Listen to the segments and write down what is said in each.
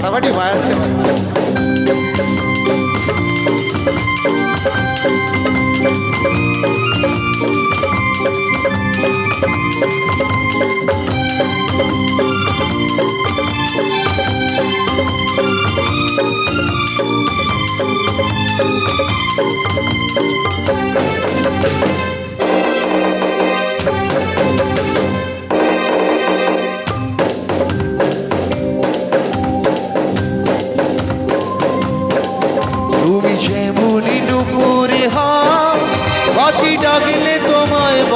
തടവടി വായിച്ചു Thank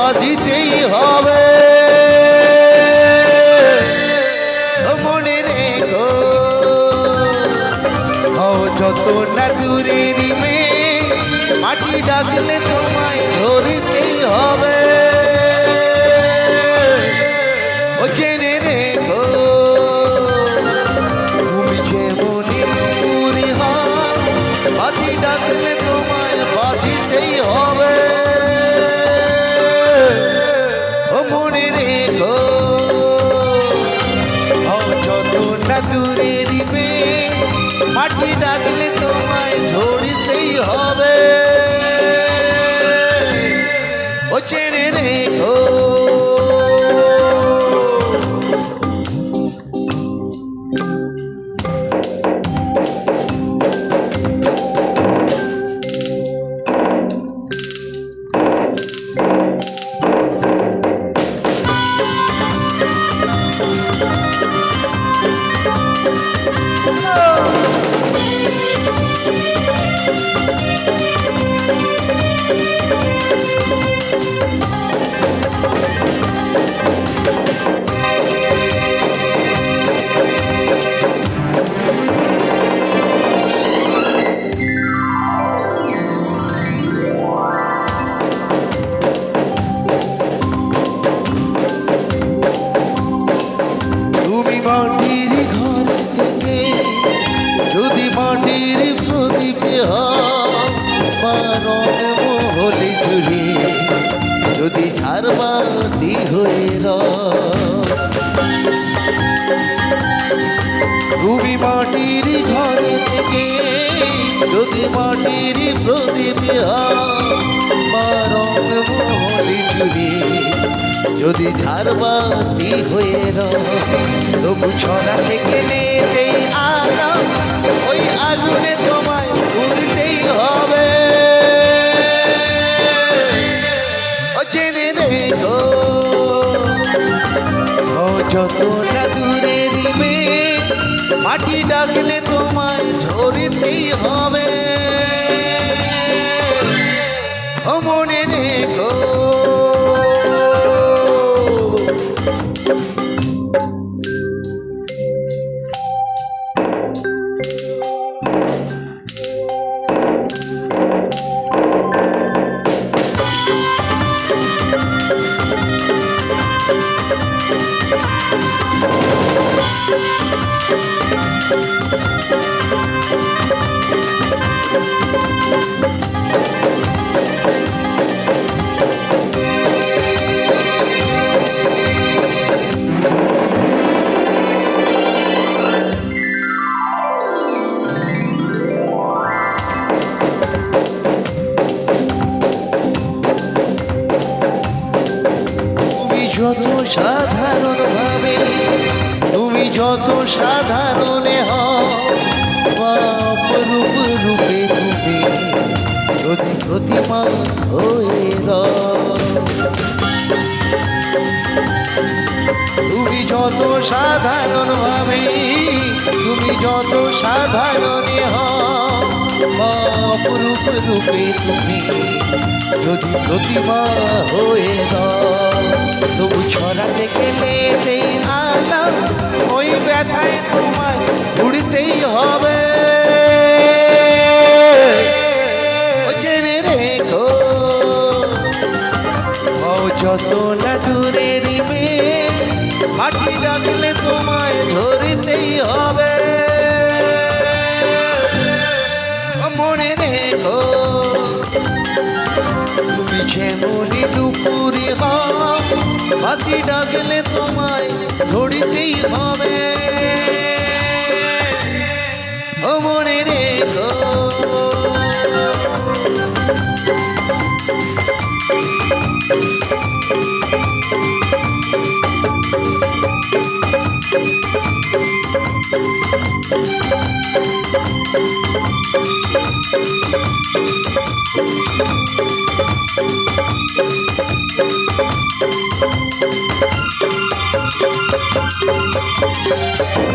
বাজিতেই হবে। মনে যত না দূরের মেয়ে মাটি ডাকলে তোমায় হবে। ও জেনে রেখো, তুমি হও বাজি ডাকলে তোমায় বাজিতেই হবে। না দূরে দিবে। মাটি ডাকলে তোমায় ঝরতেই হবে। ও চেনে রেখো। হলে ঝুলি যদি ঝাড়বাতি হয়ে। তুমি মাটির ঘর থেকে যদি মাটির প্রদীপে হলে ঝুলি যদি ঝাড়বাতি হয়ে রও, তবু ছড়া থেকে নেই আলো ওই আগুনে তোমায় উড়তেই হবে যত না দূরে দিবে মাটি ডাকলে তোমায় যত সাধারণ ভাবে, তুমি যত সাধারণে হও, অপরূপ রূপে তুমি যদি প্রতিমা হয়ে। তুমি যত সাধারণ ভাবে, তুমি যত সাধারণে হও অপরূপ রূপে তুমি যদি প্রতিমা হয়ে দাও তবু ছড়া থেকে নেই আলাম ওই ব্যথায় তোমায় উড়তেই হবে ও জেনে রেখো ও যত না দূরে নিবে মাটি ডাকলে তোমায় মনে রেখো। তুমি যেমনই দুপুরি হাতি ডাকলে তোমায় ধরিতেই হবে। রেখো। Thank you.